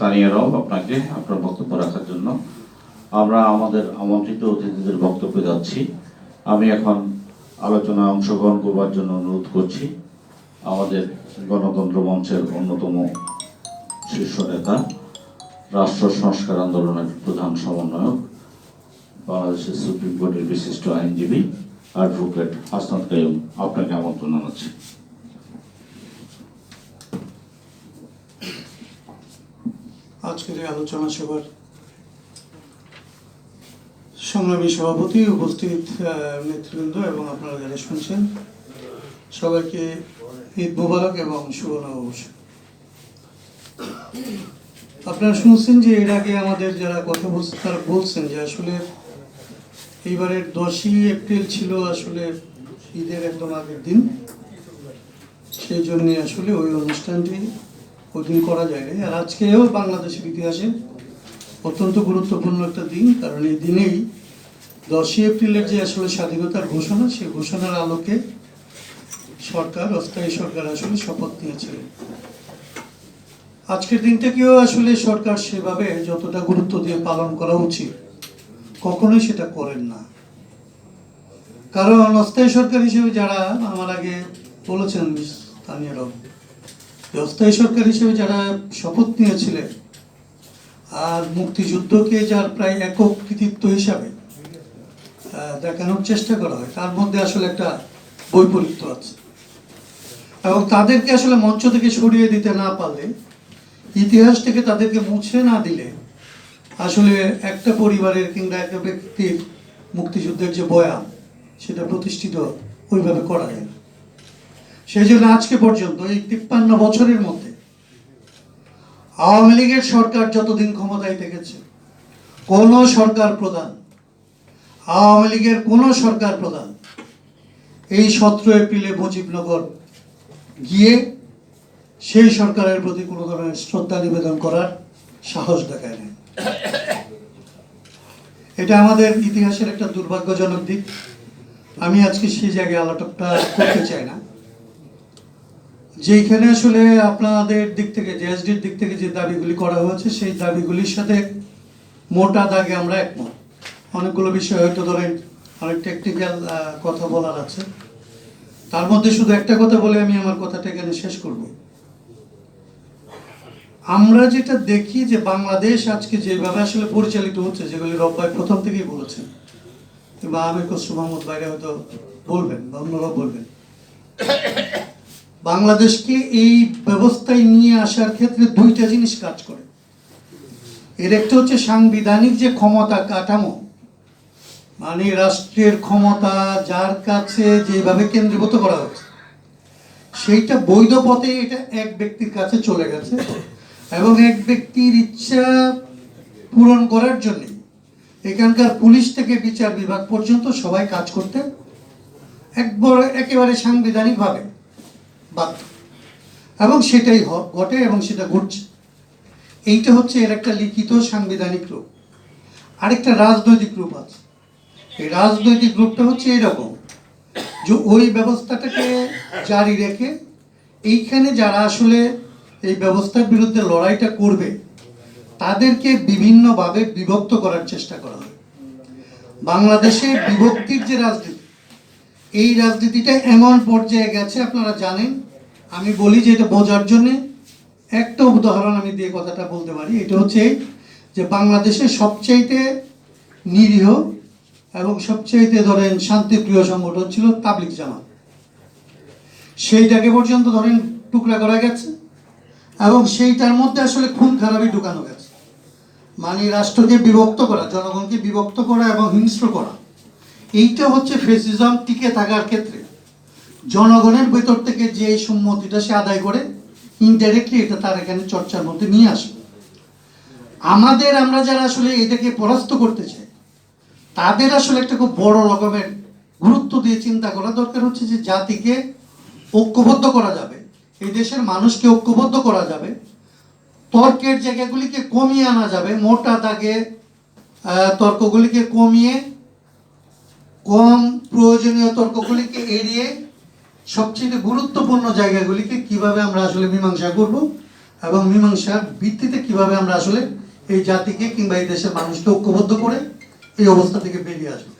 তানিয়ারাও আপনাকে আপনার বক্তব্য রাখার জন্য। আমরা আমাদের আমন্ত্রিত অতিথিদের বক্তব্য যাচ্ছি। আমি এখন আলোচনায় অংশগ্রহণ করবার জন্য অনুরোধ করছি। আমাদের গণতন্ত্র মঞ্চের অন্যতম শীর্ষ নেতা, রাষ্ট্র সংস্কার আন্দোলনের প্রধান সমন্বয়ক, বাংলাদেশের সুপ্রিম কোর্টের বিশিষ্ট আইনজীবী অ্যাডভোকেট হাসনাত কাইম আপনাকে আমন্ত্রণ জানাচ্ছি। আজকের এই আলোচনা সভার সংগ্রামী সভাপতি উপস্থিত নেতৃবৃন্দ এবং আপনারা যারা শুনছেন, সবাইকে ঈদ মোবারক এবং শুভ নববর্ষ। আপনারা শুনছেন যে এর আগে আমাদের যারা কথা বলছে, তারা বলছেন যে আসলে এইবারের দশই এপ্রিল ছিল আসলে ঈদের একদম আগের দিন। সেই জন্য আসলে ওই অনুষ্ঠানটি ওই দিন করা যায়নি আর আজকেও বাংলাদেশের ইতিহাসে অত্যন্ত গুরুত্বপূর্ণ একটা দিন, কারণ এই দিনেই দশই এপ্রিলের যে আসলে স্বাধীনতার ঘোষণা, সেই ঘোষণার আলোকে সরকার, অস্থায়ী সরকার আসলে শপথ নিয়েছিলেন আজকের দিনটাকেও আসলে সরকার সেভাবে যতটা গুরুত্ব দিয়ে পালন করা উচিত, কখনোই সেটা করেন না। কারণ অস্থায়ী সরকার হিসেবে যারা, আমার আগে বলেছেন স্থানীয় লোক অস্থায়ী সরকার হিসেবে যারা শপথ নিয়েছিলেন আর মুক্তিযুদ্ধকে যার প্রায় একক কৃতিত্ব হিসাবে দেখানোর চেষ্টা করা হয়, তার মধ্যে আসলে একটা বৈপরীত্য আছে। এবং তাদেরকে আসলে মঞ্চ থেকে সরিয়ে দিতে না পারলে, ইতিহাস থেকে তাদেরকে মুছে না দিলে, আসলে একটা পরিবারের কিংবা একটা ব্যক্তির মুক্তিযুদ্ধের যে বয়ান, সেটা প্রতিষ্ঠিত ওইভাবে করা যায় না। সেই জন্য আজকে পর্যন্ত এই তিপ্পান্ন বছরের মধ্যে আওয়ামী লীগের সরকার যতদিন ক্ষমতায় থেকেছে, কোন সরকার প্রধান, আওয়ামী লীগের কোন সরকার প্রধান এই সতেরো এপ্রিলে মুজিবনগর গিয়ে সেই সরকারের প্রতি কোনো ধরনের শ্রদ্ধা নিবেদন করার সাহস দেখায় নাই। এটা আমাদের ইতিহাসের একটা দুর্ভাগ্যজনক দিক। আমি আজকে সেই জায়গায় আলোটকটা করতে চাই না। যেইখানে আসলে আপনাদের দিক থেকে জেএসডির দিক থেকে যে দাবিগুলি করা হয়েছে, সেই দাবিগুলির সাথে মোটা দাগে আমরা একমত। অনেকগুলো বিষয় হয়তো ধরেন অনেক টেকনিক্যাল কথা বলার আছে। তার মধ্যে শুধু একটা কথা বলে আমি আমার কথাটা এখানে শেষ করব। আমরা যেটা দেখি যে বাংলাদেশ আজকে যেভাবে আসলে পরিচালিত হচ্ছে, যেগুলি রব্বাই প্রথম থেকেই বলেছেন বা আমি খসরু মাহমুদ বাইরে হয়তো বলবেন বা অন্যরাও বলবেন। বাংলাদেশকে এই ব্যবস্থায় নিয়ে আসার ক্ষেত্রে দুইটা জিনিস কাজ করে। এর একটা হচ্ছে সাংবিধানিক যে ক্ষমতা কাঠামো মানে রাষ্ট্রের ক্ষমতা যার কাছে যেভাবে কেন্দ্রীভূত করা হচ্ছে, সেইটা বৈধ পথে এটা এক ব্যক্তির কাছে চলে গেছে এবং এক ব্যক্তির ইচ্ছা পূরণ করার জন্য এখানকার পুলিশ থেকে বিচার বিভাগ পর্যন্ত সবাই কাজ করতে একবার একেবারে সাংবিধানিকভাবে বাধ্য। এবং সেটাই ঘটে এবং সেটা ঘটছে। এইটা হচ্ছে এর একটা লিখিত সাংবিধানিক রূপ। আরেকটা রাজনৈতিক রূপ আছে। এই রাজনৈতিক রূপটা হচ্ছে এরকম যে ওই ব্যবস্থাটাকে জারি রেখে এইখানে যারা আসলে এই ব্যবস্থার বিরুদ্ধে লড়াইটা করবে, তাদেরকে বিভিন্নভাবে বিভক্ত করার চেষ্টা করা হয়। বাংলাদেশে বিভক্তির যে রাজনীতি, এই রাজনীতিটা এমন পর্যায়ে গেছে, আপনারা জানেন আমি বলি যে এটা বোঝার জন্য একটা উদাহরণ আমি দিয়ে কথাটা বলতে পারি। এটা হচ্ছে যে বাংলাদেশের সবচাইতে নিরীহ এবং সবচাইতে ধরেন শান্তিপ্রিয় সংগঠন ছিল তাবলিক জামাত। সেইটাকে পর্যন্ত ধরেন টুকরা করা গেছে এবং সেইটার মধ্যে আসলে খুন খারাপই ঢুকানো গেছে। মানে রাষ্ট্রকে বিভক্ত করা, জনগণকে বিভক্ত করা এবং হিংস্র করা। এইটা হচ্ছে ফেসিজম টিকে থাকার ক্ষেত্রে। জনগণের ভেতর থেকে যে সম্মতিটা সে আদায় করে ইনডাইরেক্টলি এটা তার এখানে চর্চার মধ্যে নিয়ে আসে আমাদের আমরা যারা আসলে এটাকে পরাস্ত করতে চাই, তাদের আসলে একটা খুব বড় রকমের গুরুত্ব দিয়ে চিন্তা করা দরকার হচ্ছে যে জাতিকে ঐক্যবদ্ধ করা যাবে, এই দেশের মানুষকে ঐক্যবদ্ধ করা যাবে, তর্কের জায়গাগুলিকে কমিয়ে আনা যাবে, মোটা দাগে তর্কগুলিকে কমিয়ে, কম প্রয়োজনীয় তর্কগুলিকে এড়িয়ে সবচেয়ে গুরুত্বপূর্ণ জায়গাগুলিকে কীভাবে আমরা আসলে মীমাংসা করব এবং মীমাংসার ভিত্তিতে কীভাবে আমরা আসলে এই জাতিকে কিংবা এই দেশের মানুষকে ঐক্যবদ্ধ করে এই অবস্থা থেকে বেরিয়ে আসব।